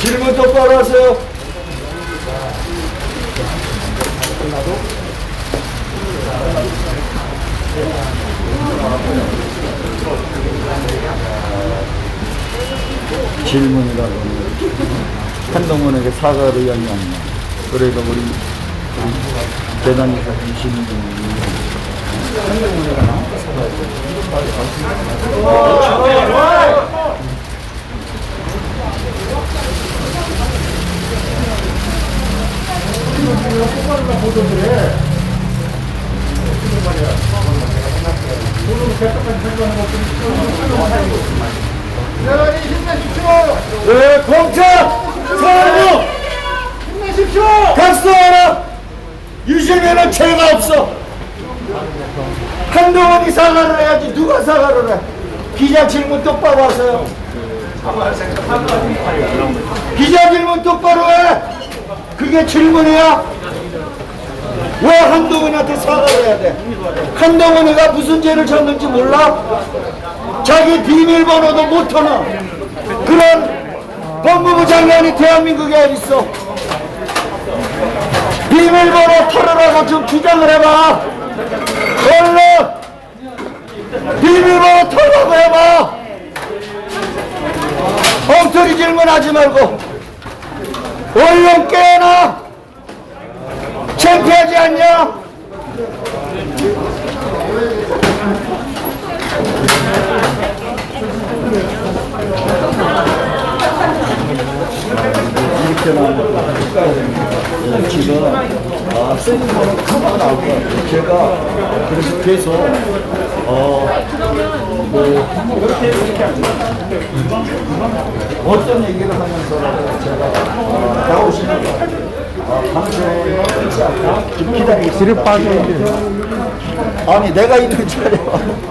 질문 똑바로 하세요. 질문이라고 한동훈에게 사과를 연기합니다. 그래도 우리, 우리 대단히 주시는 분이 한동훈에게 나한테 사과 를 네, 공천! 사과로! 힘내십시오! 각성하라! 유실민은 죄가 없어! 한동훈이 사과를 해야지 누가 사과를 해? 기자 질문 똑바로 하세요. 기자 질문 똑바로 해! 그게 질문이야? 왜 한동훈한테 사과를 해야 돼? 한동훈이가 무슨 죄를 졌는지 몰라? 자기 비밀번호도 못 터는 그런 법무부 장관이 대한민국에 어딨어? 비밀번호 털으라고 좀 주장을 해봐. 얼른 비밀번호 털라고 해봐. 엉터리 질문하지 말고 얼른 깨어나. 나오면 지금 아, 세미나는 크고 나올 것 같아요. 제가 그래서 계속 어, 뭐 어떤 얘기를 하면서라도 제가 어, 나오시는 거 어, 좀 기다리겠습니다. 뒤로 빠져야지. 아니 내가 있는 자리에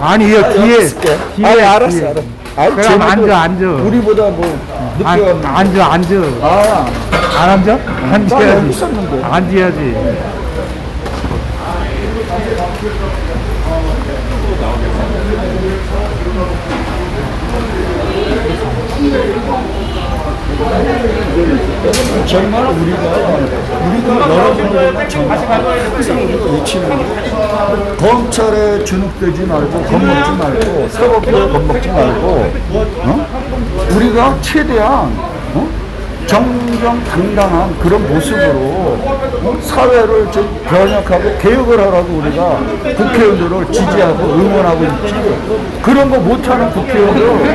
아니, 이 뒤에. 있을게. 뒤에, 아니 알았어 뒤에. 알았어. 아니, 그럼 쟤네도 앉아, 앉아. 우리보다 뭐 늦게 안, 왔는데. 앉아, 앉아. 아, 안 앉아? 나 여기 앉아야지. 있었는데. 앉아야지. 정말 우리가 우리가 정말 항상 우리가 외치는 게 검찰에 주눅들지 말고 겁먹지 말고 사법부에 겁먹지 말고 어? 우리가 최대한 어? 정정당당한 그런 모습으로 어? 사회를 좀 변혁하고 개혁을 하라고 우리가 국회의원들을 지지하고 응원하고 있지 그런 거 못하는 국회의원들